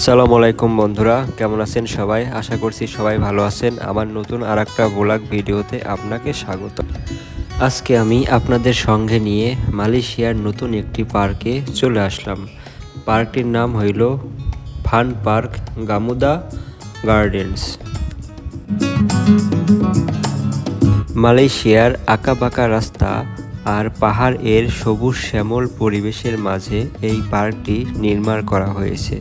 আসসালামু আলাইকুম বন্ধুরা, কেমন আছেন সবাই? আশা করছি সবাই ভালো আছেন। আমার নতুন আর একটা ব্লগ ভিডিওতে আপনাকে স্বাগত। আজকে আমি আপনাদের সঙ্গে নিয়ে মালয়েশিয়ার নতুন একটি পার্কে চলে আসলাম। পার্কটির নাম হইল ফান পার্ক গামুদা গার্ডেন্স। মালয়েশিয়ার আঁকাবাঁকা রাস্তা আর পাহাড় এর সবুজ শ্যামল পরিবেশের মাঝে এই পার্কটি নির্মাণ করা হয়েছে।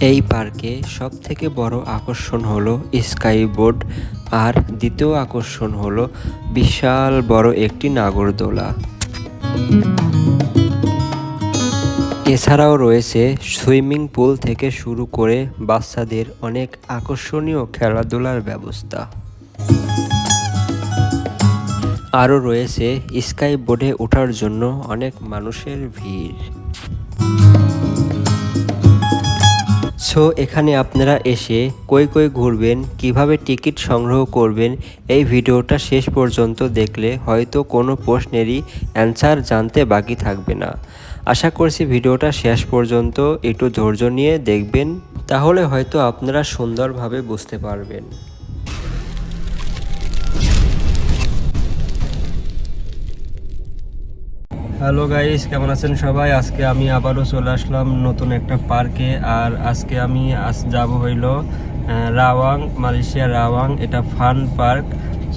এই পার্কে সব থেকে বড় আকর্ষণ হলো স্কাই বোর্ড আর দ্বিতীয় আকর্ষণ হলো বিশাল বড় একটি নাগরদোলা। এছাড়াও রয়েছে সুইমিং পুল থেকে শুরু করে বাচ্চাদের অনেক আকর্ষণীয় খেলাধুলার ব্যবস্থা। আরও রয়েছে স্কাই বোর্ডে ওঠার জন্য অনেক মানুষের ভিড়। সো এখানে আপনারা এসে কই কই ঘুরবেন, কীভাবে টিকিট সংগ্রহ করবেন, এই ভিডিওটা শেষ পর্যন্ত দেখলে হয়তো কোনো প্রশ্নেরই অ্যান্সার জানতে বাকি থাকবে না। আশা করছি ভিডিওটা শেষ পর্যন্ত একটু ধৈর্য নিয়ে দেখবেন, তাহলে হয়তো আপনারা সুন্দরভাবে বুঝতে পারবেন। হ্যালো গাইস কেমন আছেন সবাই? আজকে আমি আবারও চলে আসলাম নতুন একটা পার্কে, আর আজকে আমি আজ যাব হইল রাওয়াং, মালয়েশিয়া রাওয়াং, এটা ফান পার্ক।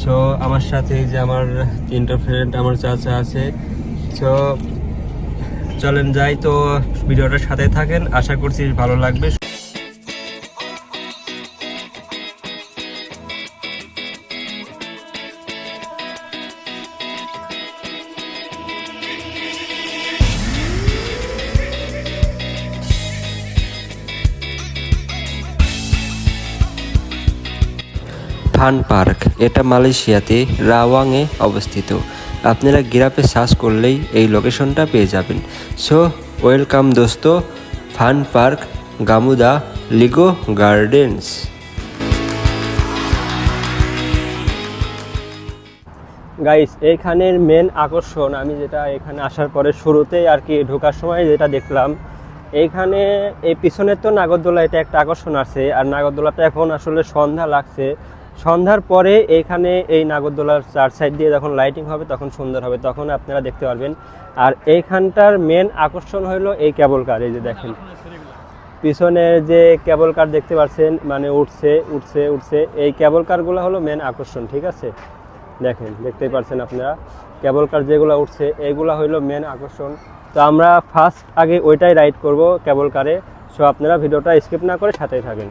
সো আমার সাথে যে আমার তিনটা ফ্রেন্ড আমার চাচা আছে। সো চলেন যাই, তো ভিডিওটার সাথে থাকেন, আশা করছি ভালো লাগবে। ফান পার্ক, এটা মালয়েশিয়াতে রাওয়াংয়ে অবস্থিত। আপনারা গিরাপে সার্চ করলেই এই লোকেশনটা পেয়ে যাবেন। সো, ওয়েলকাম দোস্ত fun park, Gamuda, Lego gardens. Guys, এইখানের মেন আকর্ষণ, আমি যেটা এখানে আসার পরে শুরুতেই আর কি ঢোকার সময় যেটা দেখলাম, এইখানে এই পিছনের তো নাগরদোলা এটা একটা আকর্ষণ আছে, আর নাগরদোলাটা এখন আসলে সন্ধ্যা লাগছে। সন্ধ্যার পরে এইখানে এই নাগরদোলার চার সাইড দিয়ে যখন লাইটিং হবে, তখন সুন্দর হবে। তখন আপনারা দেখতে পারবেন। আর এইখানটার মেন আকর্ষণ হলো এই কেবল কার এই যে দেখেন। পিছনে যে কেবল কার দেখতে পাচ্ছেন মানে উঠছে উঠছে উঠছে, এই কেবল কারগুলো হলো মেন আকর্ষণ, ঠিক আছে? দেখেন, দেখতেই পাচ্ছেন আপনারা। কেবল কার যেগুলো উঠছে এইগুলো হইল মেন আকর্ষণ। তো আমরা ফার্স্ট আগে ওইটাই রাইড করব কেবল কারে সো আপনারা ভিডিওটা স্কিপ না করে সাথেই থাকেন।